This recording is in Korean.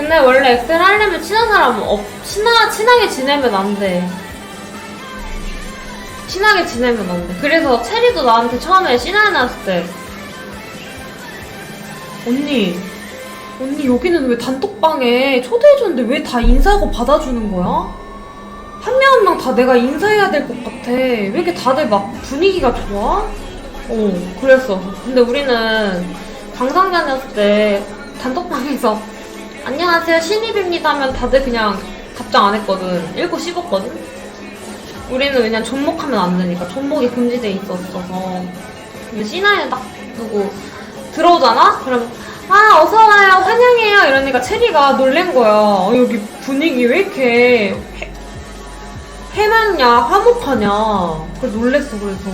근데 원래 엑셀 하려면 친한 사람 없, 친하, 친하게 지내면 안 돼. 친하게 지내면 안 돼. 그래서 체리도 나한테 처음에 신화해놨을 때, 언니, 언니 여기는 왜 단톡방에 초대해줬는데 왜 다 인사하고 받아주는 거야? 한 명 한 명 다 내가 인사해야 될 것 같아. 왜 이렇게 다들 막 분위기가 좋아? 어, 그랬어. 근데 우리는 다녔을 때 단톡방에서 안녕하세요. 신입입니다 하면 다들 그냥 답장 안 했거든. 읽고 씹었거든. 우리는 그냥 존목하면 안 되니까 존목이 금지돼 있었어서. 근데 C9에 딱 두고 들어오잖아? 그럼 아 어서와요. 환영해요. 이러니까 체리가 놀란 거야. 어, 여기 분위기 왜 이렇게 해, 해맑냐 화목하냐. 그래서 놀랬어 그래서